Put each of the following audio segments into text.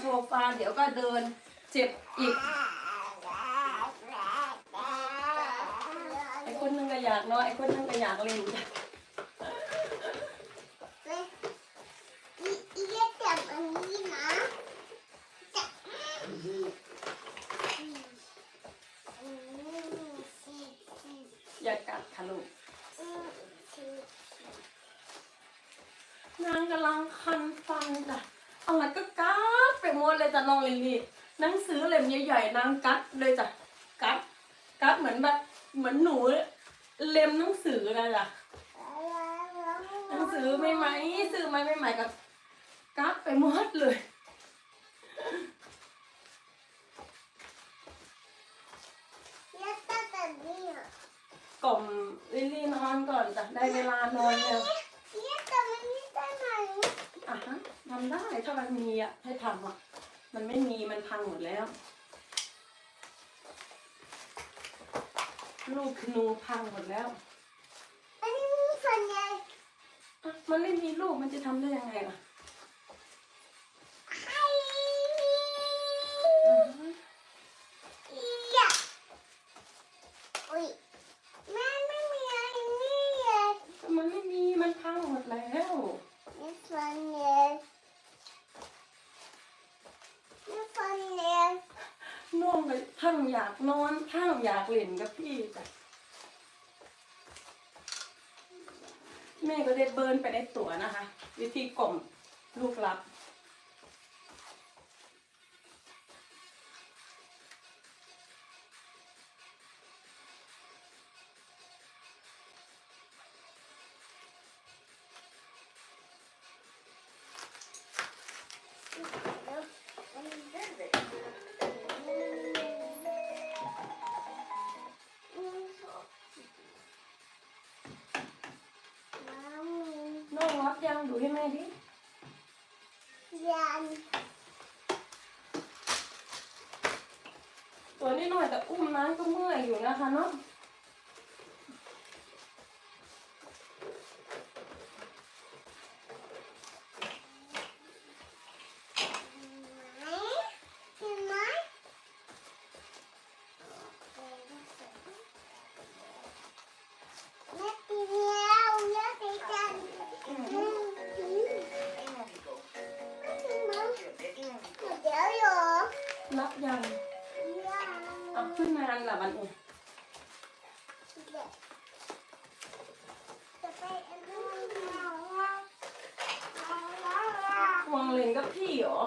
โซฟาเดี๋ยวก็เดินเจ็บอีกไอ้คนนึงก็อยากนอนไอ้คนนึงก็อยากเล่นจ้ะอีอีเล็กจับนี้นะจับอืมอืมสี่สี่อย่ากัดค่ะลูกอืมนางกำลังคันฟันจ้ะอะไรก็ มดเลยจ้ะน้องลิลลี่หนังสือเล่มใหญ่ๆนางกัดเลยจ้ะกัดกัดเหมือนแบบเหมือนหนูเล่มหนังสือเลยจ้ะหนังสือใหม่ๆซื้อมาใหม่ๆกับกัดไปหมดเลยเล็กตัดแบบนี้อะกล่อมลิลลี่นอนก่อนจ้ะได้เวลานอนแล้วเล็กตัดแบบนี้ได้ไหมอะฮะทำได้ถ้ามันมีอะให้ทำอะ มันไม่มีมันพังหมดแล้ว ลูกคนูพังหมดแล้ว อันนี้มีฟันใหญ่อะมันไม่มีลูกมันจะทำได้ยังไงล่ะ ไอ้ อ่าฮะ ยะอุ้ยแม่ไม่มีอันนี้เลย ก็มันไม่มีมันพังหมดแล้ว มีฟันใหญ่มีฟันใหญ่ น้องไป ทั้งอยากนอนทั้งอยากเล่นกับพี่จ้ะแม่ก็ได้เบิร์นไปในตัวนะคะ วิธีกล่อมลูกรับ น้องรับยังดูให้แม่ดิยันตัวนี้หน่อยแต่อุ้มน้ำก็เมื่อยอยู่นะคะเนาะ ละวันนี้จะไปอันนู้นวางเลนกับพี่เหรอ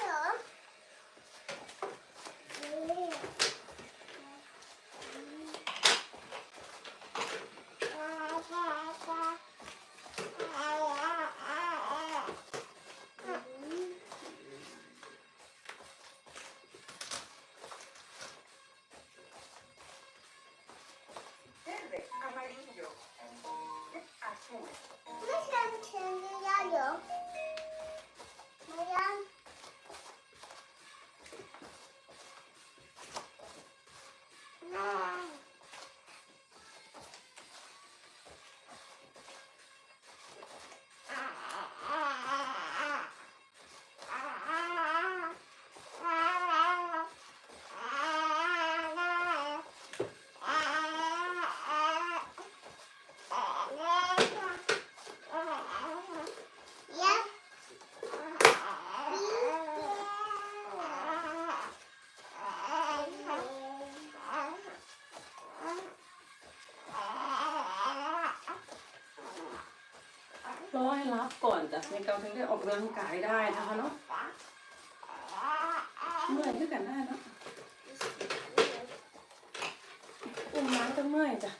เรอให้รับก่อนจ้ะในการถึงได้ออกกำลังกายได้นะคะเนาะเมื่อยด้วยกันได้เนาะอุ้มน้ำก็เมื่อยจ้ะ